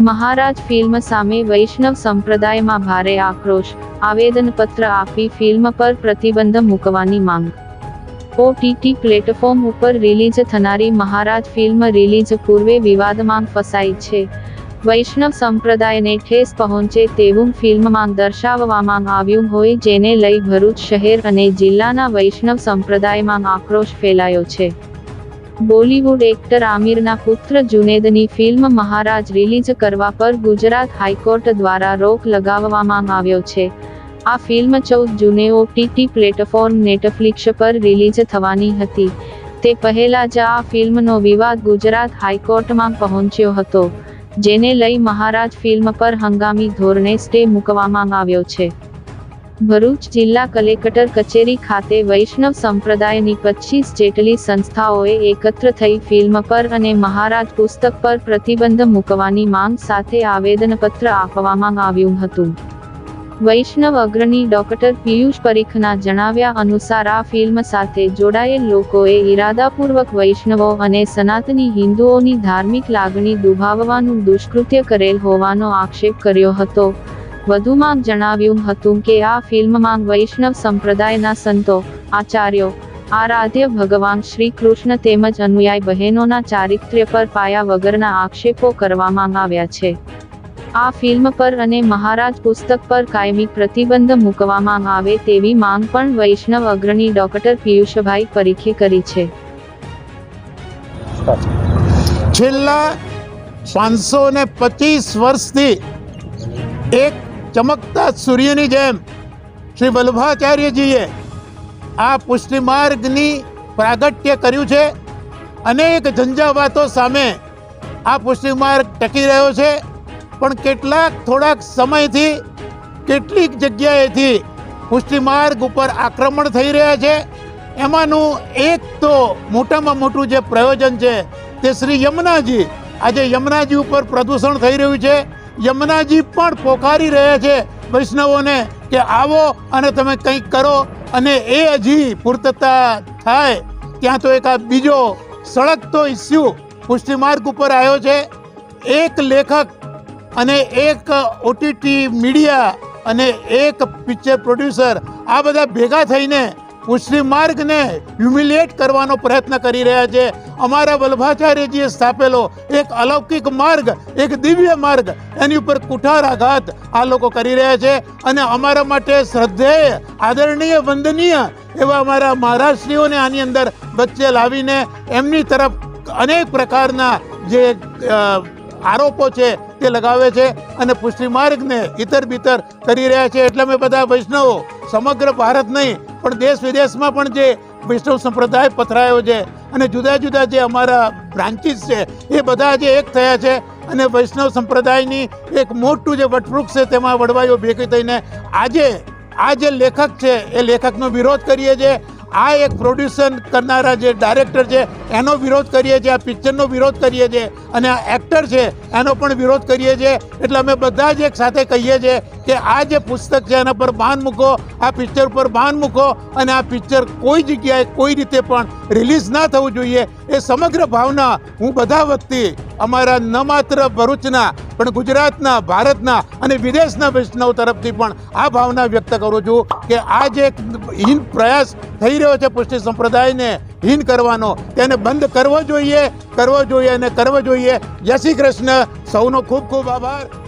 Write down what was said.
મહારાજ film સામે વૈષ્ણવ સંપ્રદાયમાં ભારે આક્રોશ, આવેદનપત્ર આપી ફિલ્મ પર પ્રતિબંધ મૂકવાની માંગ. ઓટીટી પ્લેટફોર્મ ઉપર રિલીઝ થનારી મહારાજ ફિલ્મ રિલીઝ પૂર્વે વિવાદમાં ફસાઈ છે. વૈષ્ણવ સંપ્રદાયને ઠેસ પહોંચે તેવું ફિલ્મમાં દર્શાવવામાં આવ્યું હોય જેને લઈ ભરૂચ શહેર અને જિલ્લાના વૈષ્ણવ સંપ્રદાયમાં આક્રોશ ફેલાયો છે. બોલીવુડ એક્ટર આમિરના પુત્ર જુનેદની ફિલ્મ મહારાજ રિલીઝ કરવા પર ગુજરાત હાઈકોર્ટ દ્વારા રોક લગાવવામાં આવ્યો છે. આ ફિલ્મ ચૌદ જૂને ઓટીટી પ્લેટફોર્મ નેટફ્લિક્સ પર રિલીઝ થવાની હતી. તે પહેલા જ આ ફિલ્મનો વિવાદ ગુજરાત હાઈકોર્ટમાં પહોંચ્યો હતો, જેને લઈ મહારાજ ફિલ્મ પર હંગામી ધોરણે સ્ટે મૂકવામાં આવ્યો છે. ભરૂચ જિલ્લા કલેક્ટર કચેરી ખાતે વૈષ્ણવ સંપ્રદાયની પચીસ જેટલી સંસ્થાઓએ એકત્ર થઈ ફિલ્મ પર અને મહારાજ પુસ્તક પર પ્રતિબંધ મૂકવાની માંગ સાથે આવેદનપત્ર આપવામાં આવ્યું હતું. વૈષ્ણવ અગ્રણી ડોક્ટર પિયુષ પરીખના જણાવ્યા અનુસાર આ ફિલ્મ સાથે જોડાયેલ લોકોએ ઈરાદાપૂર્વક વૈષ્ણવો અને સનાતની હિન્દુઓની ધાર્મિક લાગણી દુભાવવાનું દુષ્કૃત્ય કરેલ હોવાનો આક્ષેપ કર્યો હતો. વધુમાં જણાવ્યું હતું કે આ ફિલ્મમાં વૈષ્ણવ સંપ્રદાયના સંતો, આચાર્યો, આરાધ્ય ભગવાન શ્રી કૃષ્ણ તેમજ અનુયાયી બહેનોના ચારિત્ર્ય પર પાયા વગરના આક્ષેપો કરવામાં આવ્યા છે. આ ફિલ્મ પર અને મહારાજ પુસ્તક પર કાયમી પ્રતિબંધ મૂકવામાં આવે તેવી માંગ પણ વૈષ્ણવ અગ્રણી ડોક્ટર પિયુષભાઈ પરીખે કરી છે. છેલ્લા પાંચસો ને પચીસ વર્ષથી એક ચમકતા સૂર્યની જેમ શ્રી વલ્લભાચાર્યજીએ આ પુષ્ટિ માર્ગની પ્રાગટ્ય કર્યું છે. અનેક ઝંઝાવાતો સામે આ પુષ્ટિ માર્ગ ટકી રહ્યો છે. પણ કેટલાક થોડાક સમયથી કેટલીક જગ્યાએથી પુષ્ટિ માર્ગ ઉપર આક્રમણ થઈ રહ્યા છે. એમાંનું એક તો મોટામાં મોટું જે પ્રયોજન છે તે શ્રી યમુનાજી, આજે યમુનાજી ઉપર પ્રદૂષણ થઈ રહ્યું છે. યમુનાજી પણ પોકારી રહ્યા છે વૈષ્ણવોને કે આવો અને તમે કંઈક કરો. અને એ હજી પૂર્તતા થાય. ત્યાં તો એક આ બીજો સળગતો ઇસ્યુ પુષ્ટિ માર્ગ ઉપર આવ્યો છે. એક લેખક અને એક ઓટીટી મીડિયા અને એક પિક્ચર પ્રોડ્યુસર આ બધા ભેગા થઈને પુષ્ટિ માર્ગને હ્યુમિલિએટ કરવાનો પ્રયત્ન કરી રહ્યા છે. અમારા વલ્ભાચાર્યજીએ સ્થાપેલો એક અલૌકિક માર્ગ, એક દિવ્ય માર્ગ. એની ઉપર કુઠાર આઘાત આ લોકો કરી રહ્યા છે અને અમારા માટે શ્રદ્ધેય, આદરણીય, વંદનીય એવા અમારા મહારાષ્ટ્રીઓને આની અંદર વચ્ચે લાવીને એમની તરફ અનેક પ્રકારના જે આરોપો છે તે લગાવે છે અને પુષ્ટિ માર્ગને ઇતર બિતર કરી રહ્યા છે. એટલે અમે બધા વૈષ્ણવો, સમગ્ર ભારત નહીં, પણ દેશ વિદેશમાં પણ જે વૈષ્ણવ સંપ્રદાય પથરાયો છે અને જુદા જુદા જે અમારા બ્રાન્ચીસ છે, એ બધા જે એક થયા છે અને વૈષ્ણવ સંપ્રદાયની એક મોટું જે વટવૃક્ષ છે તેમાં વડવાઈઓ ભેગી થઈને આજે આ જે લેખક છે, એ લેખકનો વિરોધ કરીએ છીએ. આ એક પ્રોડ્યુસર કરનારા જે ડાયરેક્ટર છે, એનો વિરોધ કરીએ છીએ, આ પિક્ચરનો વિરોધ કરીએ છીએ અને આ એક્ટર છે, એનો પણ વિરોધ કરીએ છીએ. એટલે અમે બધા જ એક સાથે કહીએ છીએ કે આ જે પુસ્તક છે, એના પર ભાન મૂકો, આ પિક્ચર પર ભાન મૂકો અને આ પિક્ચર કોઈ જગ્યાએ કોઈ રીતે પણ રિલીઝ ના થવું જોઈએ. એ સમગ્ર ભાવના હું બધા વતી અમારા ન માત્ર ભરૂચના, પણ ગુજરાતના, ભારતના અને વિદેશના વૈષ્ણવ તરફથી પણ આ ભાવના વ્યક્ત કરું છું કે આ જે હિન પ્રયાસ થઈ રહ્યો છે પુષ્ટિ સંપ્રદાયને હીન કરવાનો, તેને બંધ કરવો જોઈએ કરવો જોઈએ અને કરવો જોઈએ. જય શ્રી કૃષ્ણ. સૌનો ખૂબ ખૂબ આભાર.